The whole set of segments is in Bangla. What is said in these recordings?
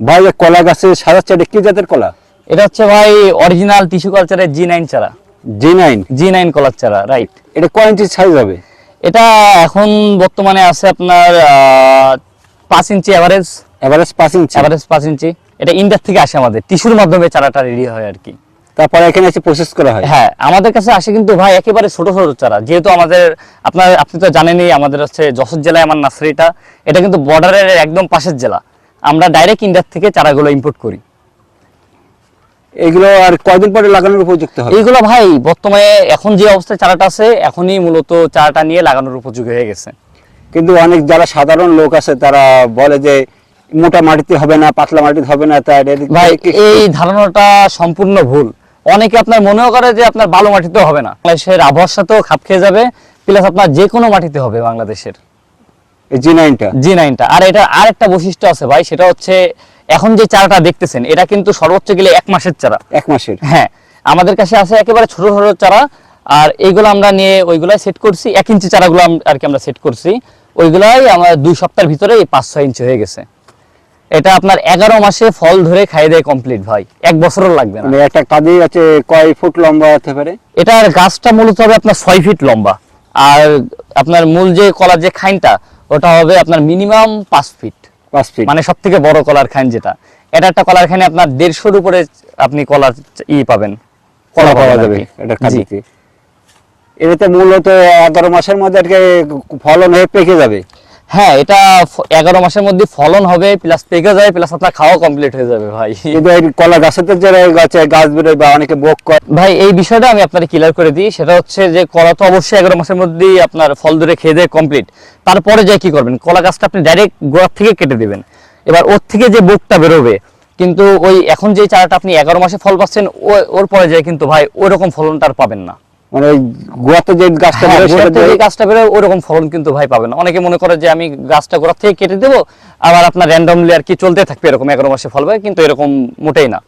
ভাই কলা গাছে সাদা চাটে কি জাতের কলা? এটা হচ্ছে ভাই অরিজিনাল টিস্যু কালচারের জি নাইন চারা। জি নাইন জি নাইন কলার চারা রাইট এটা কয় ইঞ্চি সাইজ হবে? এটা এখন বর্তমানে আছে আপনার পাঁচ ইঞ্চি অ্যাভারেজ এভারেজ পাঁচ ইঞ্চি অ্যাভারেজ পাঁচ ইঞ্চি এটা ইন্ডিয়ার থেকে আসে আমাদের টিস্যুর মাধ্যমে চারাটা রেডি হয় আর কি তারপরে এখানে এসে প্রসেস করা হয়? হ্যাঁ আমাদের কাছে আসে কিন্তু ভাই একেবারে ছোট ছোট চারা। যেহেতু আমাদের আপনার আপনি তো জানেনই আমাদের হচ্ছে যশোর জেলায় আমার নার্সারিটা। এটা কিন্তু বর্ডারের একদম পাশের জেলা। আমরা ডাইরেক্ট ইন্ডিয়ার থেকে চারাগুলো ইম্পোর্ট করি। এগুলো আর কয়দিন পরে লাগানোর উপযুক্ত হবে? এইগুলো ভাই বর্তমানে এখন যে অবস্থায় চারাটা আছে এখনই মূলত চারাটা নিয়ে লাগানোর উপযোগী হয়ে গেছে। কিন্তু অনেক যারা সাধারণ লোক আছে তারা বলে যে মোটা মাটিতে হবে না পাতলা মাটিতে হবে না তাই ভাই এই ধারণাটা সম্পূর্ণ ভুল। অনেকে আপনার মনেও করে যে আপনার বালু মাটিতেও হবে না। বাংলাদেশের আবহাওয়ার সাথেও খাপ খেয়ে যাবে প্লাস আপনার যে কোনো মাটিতে হবে বাংলাদেশের। জি নাইনটা জি নাইনটা আর এটা আর একটা বৈশিষ্ট্য আছে ভাই সেটা হচ্ছে এখন যে চারাটা দেখতেছেন এটা কিন্তু সর্বোচ্চ গেলে এক মাসের চারা। এক মাসের। হ্যাঁ আমাদের কাছে আছে একেবারে ছোট ছোট চারা আর এইগুলো আমরা নিয়ে ওইগুলাই সেট করছি এক ইঞ্চি চারাগুলো আর কি আমরা সেট করছি। ওইগুলাই আমার দুই সপ্তাহের ভিতরে পাঁচ ছয় ইঞ্চি হয়ে গেছে। এটা আপনার এগারো মাসে ফল ধরে খাই দেয় কমপ্লিট ভাই। এক বছরও লাগবে না। মানে একটা কাঁদি আছে কয় ফুট লম্বা হতে পারে? এটার গাছটা মূলত হবে আপনার ছয় ফিট লম্বা। আর আপনার মূল যে কলার যে খাইনটা ওটা হবে আপনার মিনিমাম পাঁচ ফিট পাঁচ ফিট মানে সব থেকে বড় কলার খান যেটা। এটা একটা কলার খানে আপনার দেড়শোর উপরে আপনি কলার ই পাবেন। কলা পাওয়া যাবে। এটা এটাতে মূলত এগারো মাসের মধ্যে আর কি ফলন হয়ে পেকে যাবে। হ্যাঁ এটা এগারো মাসের মধ্যে ফলন হবে প্লাস পেকে যাবে প্লাস আপনার খাওয়া কমপ্লিট হয়ে যাবে ভাই। কলা গাছেতে যে গাছে গাছ বেরোয় বা অনেকে বোক করে ভাই এই বিষয়টা আমি আপনাকে ক্লিয়ার করে দিই। সেটা হচ্ছে যে কলা তো অবশ্যই এগারো মাসের মধ্যেই আপনার ফল ধরে খেয়ে দেয় কমপ্লিট তারপরে যে কি করবেন? কলা গাছটা আপনি ডাইরেক্ট গোড়ার থেকে কেটে দিবেন। এবার ওর থেকে যে বোকটা বেরোবে কিন্তু ওই এখন যে চারাটা আপনি এগারো মাসে ফল পাচ্ছেন ও- ওর পরে যায় কিন্তু ভাই ওই রকম ফলনটা আর পাবেন না। মানে গোয়াতে যে গাছটা হ্যাঁ, বেরোয় গাছটা বেরোয় ওরকম ফলন কিন্তু ভাই পাবেন না। অনেকে মনে করে যে আমি গাছটা গোড়ার থেকে কেটে দেবো আবার আপনার র্যান্ডমলি আর কি চলতে থাকবে এরকম এগারো মাসে ফল পাবে কিন্তু এরকম মোটেই না।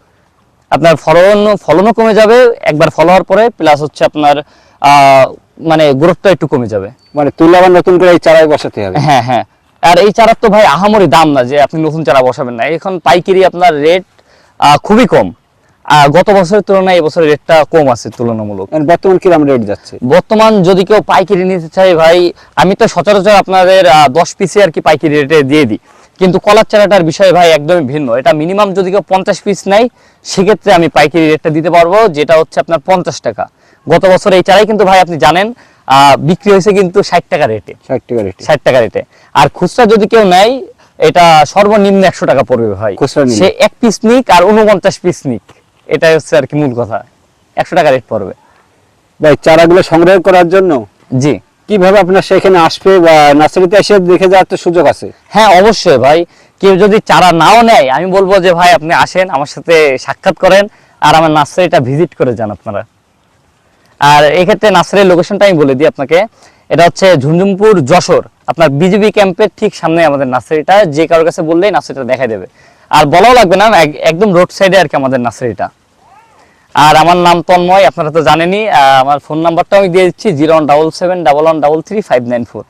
আপনার ফলন ফলনও কমে যাবে একবার ফল হওয়ার পরে প্লাস হচ্ছে আপনার আহ, মানে গ্রোথটা একটু কমে যাবে। মানে তুলে আবার নতুন করে এই চারায় বসাতে হবে। হ্যাঁ হ্যাঁ। আর এই চারার তো ভাই আহামরি দাম না যে আপনি নতুন চারা বসাবেন না। এখন পাইকারি আপনার রেট খুবই কম। গত বছরের তুলনায় এই বছরের রেটটা কম আছে তুলনামূলক। মানে বর্তমান কিরম রেট যাচ্ছে? বর্তমান যদি কেউ পাইকারি নিতে চায় ভাই আমি তো সচরাচর আপনাদের দশ পিসে আর কি পাইকারি রেটে দিয়ে দিই। কিন্তু কলার চারাটার বিষয় ভাই একদমই ভিন্ন। এটা মিনিমাম যদি কেউ পঞ্চাশ পিস নেয় সেক্ষেত্রে আমি পাইকারি রেটটা দিতে পারব যেটা হচ্ছে আপনার পঞ্চাশ টাকা। গত বছর এই চারাই কিন্তু ভাই আপনি জানেন আহ, বিক্রি হয়েছে কিন্তু ষাট টাকা রেটে ষাট টাকা রেট ষাট টাকা রেটে আর খুচরা যদি কেউ নেয় এটা সর্বনিম্ন একশো টাকা পড়বে ভাই? সে এক পিস নিক আর উনপঞ্চাশ পিস নিক। এটাই হচ্ছে আর কি মূল কথা। একশো টাকা রেট পড়বে। ভাই চারাগুলো সংগ্রহ করার জন্য জি। কীভাবে আপনার সেখানে আসবে বা নার্সারিতে এসে দেখে যাওয়ার তো সুযোগ আছে? হ্যাঁ অবশ্যই ভাই। কেউ যদি চারা নাও নেয় আমি বলব যে ভাই আপনি আসেন আমার সাথে সাক্ষাৎ করেন আর আমার নার্সারিটা ভিজিট করে যান আপনারা। আর এক্ষেত্রে নার্সারির লোকেশনটা আমি বলে দিই আপনাকে। এটা হচ্ছে ঝুনঝুমপুর যশোর। আপনার বিজিবি ক্যাম্পের ঠিক সামনে আমাদের নার্সারিটা। যে কারোর কাছে বললেই নার্সারিটা দেখাই দেবে। আর বলাও লাগবে না এক- একদম রোড সাইডে আর কি আমাদের নার্সারিটা। আর আমার নাম তন্ময়, আপনারা তো জানেনই আমার ফোন নাম্বারটা আমি দিয়ে দিচ্ছি, zero one double seven double one double three five nine four.